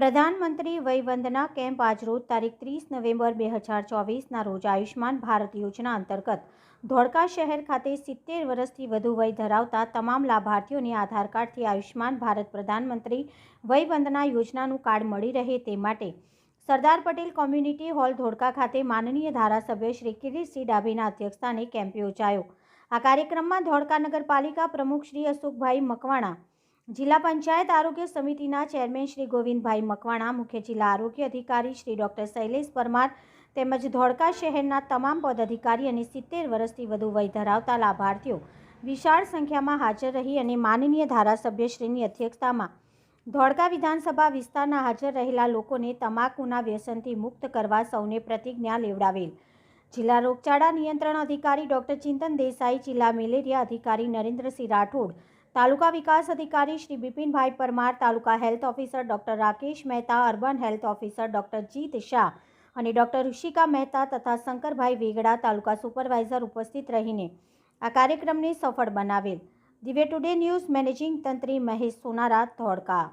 પ્રધાનમંત્રી વયવંદના કેમ્પ આજરોજ તારીખ ત્રીસ નવેમ્બર બે હજાર ચોવીસના રોજ આયુષ્માન ભારત યોજના અંતર્ગત ધોળકા શહેર ખાતે સિત્તેર વર્ષથી વધુ વય ધરાવતા તમામ લાભાર્થીઓને આધાર કાર્ડથી આયુષ્માન ભારત પ્રધાનમંત્રી વયવંદના યોજનાનું કાર્ડ મળી રહે તે માટે સરદાર પટેલ કોમ્યુનિટી હોલ ધોળકા ખાતે માનનીય ધારાસભ્ય શ્રી કિરીટસિંહ ડાભીના અધ્યક્ષસ્થાને કેમ્પ યોજાયો. આ કાર્યક્રમમાં ધોળકા નગરપાલિકા પ્રમુખ શ્રી અશોકભાઈ મકવાણા જિલ્લા પંચાયત આરોગ્ય સમિતિના ચેરમેન શ્રી ગોવિંદભાઈ મકવાણા, મુખ્ય જિલ્લા આરોગ્ય અધિકારી શ્રી ડોક્ટર શૈલેષ પરમાર તેમજ ધોળકા શહેરના તમામ પદાધિકારી અને સિત્તેર વર્ષથી વધુ વય ધરાવતા લાભાર્થીઓ વિશાળ સંખ્યામાં હાજર રહી અને માનનીય ધારાસભ્યશ્રીની અધ્યક્ષતામાં ધોળકા વિધાનસભા વિસ્તારના હાજર રહેલા લોકોને તમાકુના વ્યસનથી મુક્ત કરવા સૌને પ્રતિજ્ઞા લેવડાવેલ. જિલ્લા રોગચાળા નિયંત્રણ અધિકારી ડોક્ટર ચિંતન દેસાઈ, જિલ્લા મેલેરિયા અધિકારી નરેન્દ્રસિંહ રાઠોડ તાલુકા વિકાસ અધિકારી Shri બિપિનભાઈ Parmar, taluka health officer doctor Rakesh Mehta, urban health officer doctor Jeet Shah અને ડોક્ટર ઋષિકા મહેતા તથા શંકરભાઈ વેગડા, તાલુકા સુપરવાઇઝર ઉપસ્થિત રહીને આ કાર્યક્રમને સફળ બનાવેલ. દિવ્ય ટુડે ન્યૂઝ મેનેજિંગ તંત્રી મહેશ સોનારા ધોળકા.